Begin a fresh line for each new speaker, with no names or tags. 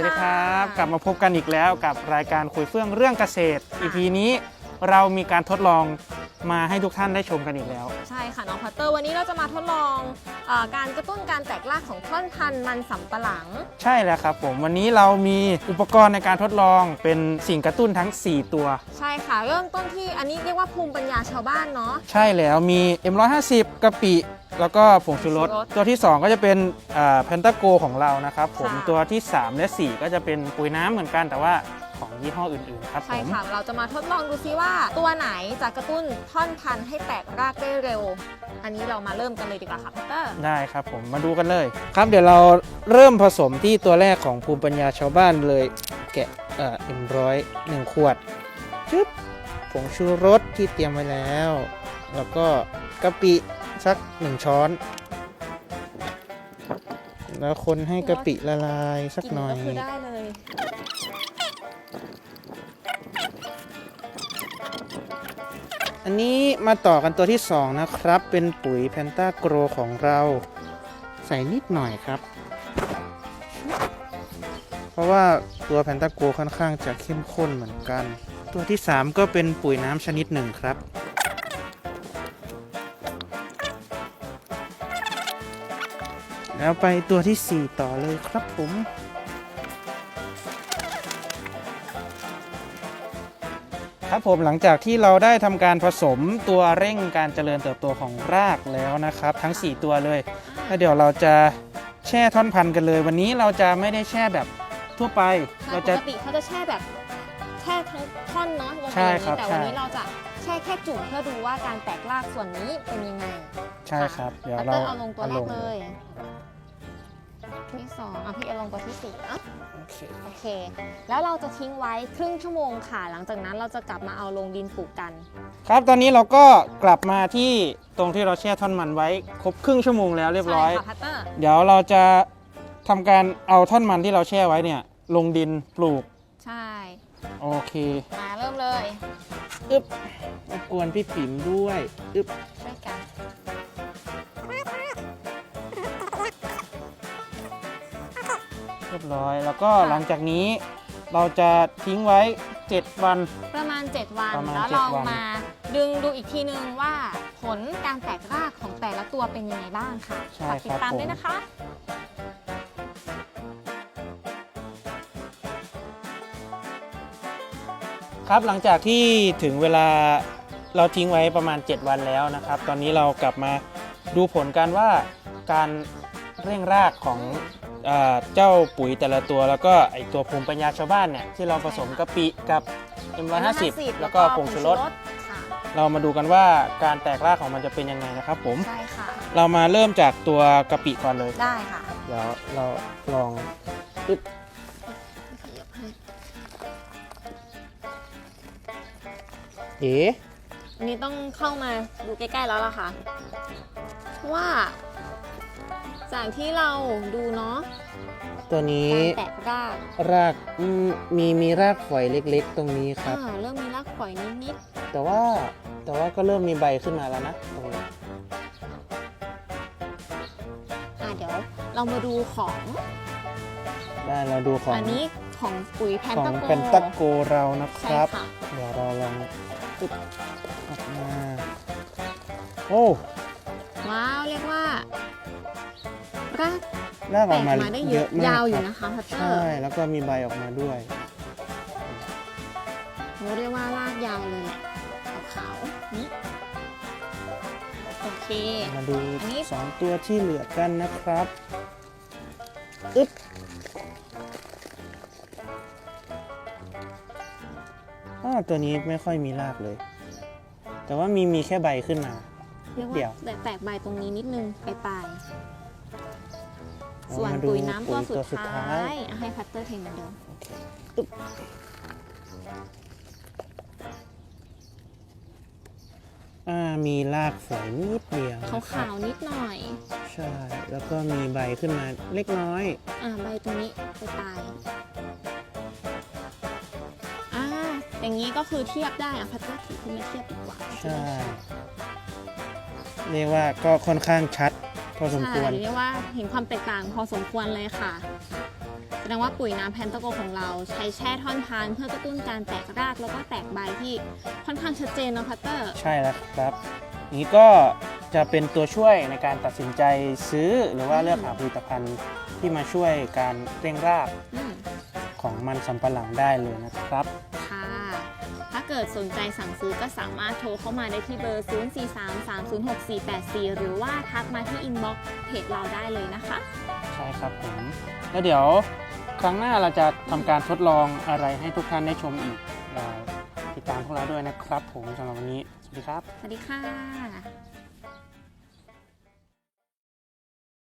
วัสดีครับะกลับมาพบกันอีกแล้วกับรายการคุยเฟื่องเรื่องเกษตร EP นี้เรามีการทดลองมาให้ทุกท่านได้ชมกันอีกแล้ว
ใช่ค่ะน้องพัตเตอร์วันนี้เราจะมาทดลองเออการกระตุ้นการแตกรากของท่อนพันธุ์มันสำปะหลัง
ใช่แล้วครับผมวันนี้เรามีอุปกรณ์ในการทดลองเป็นสิ่งกระตุ้นทั้ง 4 ตัว
ใช่ค่ะ เริ่มต้นที่อันนี้เรียกว่าภูมิปัญญาชาวบ้านเนาะ
ใช่แล้วมี M150 กะปิ แล้วก็ผงชูรส
ผงชูรส
ตัวที่ 2 ก็จะเป็นแพนตาโกของเรานะครับผม
ค่ะ
ตัวที่ 3 และ 4 ก็จะเป็นปุ๋ยน้ำเหมือนกันแต่ว่าของยี่ห้ออื่นๆครับผ
ใช่
ม
ค่ะเราจะมาทดลองดูซิว่าตัวไหนจะกระตุ้นท่อนพันธุ์ให้แตกรากได้เร็ว อันนี้เรามาเริ่มกันเลยดีกว่าค่ะพัตเตอร์
ได้ครับผมมาดูกันเลย ครับเดี๋ยวเราเริ่มผสมที่ตัวแรกของภูมิปัญญาชาวบ้านเลย แกะเอ่อเอ็มร้อยหนึ่งขวดชึบผงชูรสที่เตรียมไว้แล้ว แล้วก็กะปิ สักหนึ่งช้อน แล้วคนให้กะปิละลายสัก
กิน
หน่อย
ก็คือได้เลย
อันนี้มาต่อกันตัวที่2นะครับ เป็นปุ๋ยแพนตาโกรของเรา ใส่นิดหน่อยครับ เพราะว่าตัวแพนตาโกค่อนข้างจะเข้มข้นเหมือนกัน ตัวที่ 3 ก็เป็นปุ๋ยน้ำชนิดหนึ่งครับ แล้วไปตัวที่ 4 ต่อเลยครับผม ครับผมหลังจากที่เราได้ทำการผสมตัวเร่งการเจริญเติบโตของรากแล้วนะครับ ทั้ง 4 ตัวเลยแล้วเดี๋ยวเราจะแช่ท่อนพันธุ์กันเลย วันนี้เราจะไม่ได้แช่แบบทั่วไป
ใช่
เรา
ป
จะ
กติเขาจะแช่แบบแช่ทั้งท่อนเนาะลงไป
ใช่
อย่าง
ครับ
นี้แต่วัน
ใช่
นี้เราจะแช่แค่จุ่มเพื่อดูว่าการแตกรากส่วนนี้เป็นยังไง
ใช่ครับ เดี๋ยว
พัตเต
เรา
อร์เอาลงตัวแร
ล
กเลย ที่สองอะพี่เอลงตัวที่สี่อะ
โอเค
โอเค แล้วเราจะทิ้งไว้ครึ่งชั่วโมงค่ะ หลังจากนั้นเราจะกลับมาเอาลงดินปลูกกัน
ครับตอนนี้เราก็กลับมาที่ตรงที่เราแช่ท่อนมันไว้ครบครึ่งชั่วโมงแล้วเรียบร้อย
ใช่ค่ะพัตเตอร์
เดี๋ยวเราจะทำการเอาท่อนมันที่เราแช่ไว้เนี่ยลงดินปลูก
ใช่
โอเค
มาเริ่มเลย
อึ๊บรบกวนพี่ปิ๋มด้วยอึ๊บ
ช่วยกัน
เรียบร้อย แล้วก็หลังจากนี้เราจะทิ้งไว้ 7 วัน
ประมาณ 7 วัน
ประมาณ
แล้ว
เจ็ด
ลอง
วัน
มาดึงดูอีกทีนึงว่าผลการแตกรากของแต่ละตัวเป็นยังไงบ้างค่ะ
ใช่
ฝากติ
ค
ด
รับ
ตาม
ผม
ด้วยนะคะ
ครับหลังจากที่ถึงเวลาเราทิ้งไว้ประมาณ 7 วันแล้วนะครับ ตอนนี้เรากลับมาดูผลกันว่าการเร่งรากของเออเจ้าปุ๋ยแต่ละตัวแล้วก็ไอตัวภูมิปัญญาชาวบ้านเนี่ยที่เราผสมกะปิกับ M150 แล้วก็ผงชูรส
ค่ะ
เรามาดูกันว่าการแตกรากของมันจะเป็นยังไงนะครับผม
ใช่ค่ะ
เรามาเริ่มจากตัวกะปิก่อนเลย
ได้ค่ะ
เดี๋ยวเราลองอึ๊บเอ๋
อันนี้ต้องเข้ามาดูใกล้ๆแล้วล่ะค่ะเพราะว่า จากที่เราดูเนาะ
ตัวนี้
การแตกราก
รากอืมมีมีรากฝอยเล็กๆ ตรงนี้ครับ
อ่าเริ่มมีรากฝอยนิด
แต่ว่าแต่ว่าก็เริ่มมีใบขึ้นมาแล้วนะตรงนี้
ๆอ่าเดี๋ยวเรามาดูของ
ได้เราดูของ
อันนี้ของปุ๋ยแพน
ของ
ตาโก
เป็นตะโกเรานะค
ใช่
รับ
ค่ะ
เดี๋ยวเราลองอึ๊บออกมาโอ้
ว้าวเรียกว่ารา ก
ราก
แต
ออก
ก
มา
มาได้
เย
เย
อะ
อะ
มาก
ยาวอ
ค
ยู่
รับ
นะคะพัตเตอ
ใช่
ร์
แล้วก็มีใบออกมาด้วย
เราเรียกว่ารากยาวเลยแหละขาวๆนี่โอเค
มาดู
อันนี้
สองตัวที่เหลือกันนะครับ อึ๊บอ้าวตัวนี้ไม่ค่อยมีรากเลย แต่ว่ามีมีแค่ใบขึ้นมา
เรียก
เดี๋ย
ว่าวแตกแตกใบตรงนี้นิดนึงปลายๆ ส่วน
มาดู
ปุ๋ยน้ำตัว
ปุ๋ยตัวสุ
สุ
ด
ด
ท้า
ท้ายยอะให้พัตเตอร์เทเหมือนเดิม
อ่ามีรากฝอยนิดเดียว
ขา
นะครั
ว
บ
ๆนิดหน่อย
ใช่ แล้วก็มีใบขึ้นมาเล็กน้อย
อ่าใบตรงนี้ปลายๆอ่าอย่างนี้ก็คือเทียบได้อะพัตเตอร์ถือขึ้นมาเทียบดีกว่า
ใช่ เรียกว่าก็ค่อนข้างชัด พอสมควร
ใช่เรียกว่าเห็นความแตกต่างพอสมควรเลยค่ะดงว่าปุ๋ยน้ำแพนตะโกของเราใช้แช่ท่อนพานเพื่อกระตุ้นการแตกรากแล้วก็แตกใบที่ค่อนข้างชัดเจนเนาะพัตเตอร์
ใช่แล้วครับนี้ก็จะเป็นตัวช่วยในการตัดสินใจซื้อหรือว่าเลือกหาผลิตภัณฑ์ที่มาช่วยการเร่งราก
อืม
ของมันสำปะหลังได้เลยนะครับ
ค่ะถ้า เกิดสนใจสั่งซื้อก็สามารถโทรเข้ามาได้ที่เบอร์ 0433064484 หรือว่าทักมาที่อินบ็อกซ์เพจเราได้เลยนะคะ
ใช่ครับผม แล้วเดี๋ยวครั้งหน้าเราจะทำการทดลองอะไรให้ทุกท่านได้ชมอีกเอ่อติดตามพวกเราด้วยนะครับผมสำหรับวันนี้ สวัสดีครับ
สวัสดีค่ะ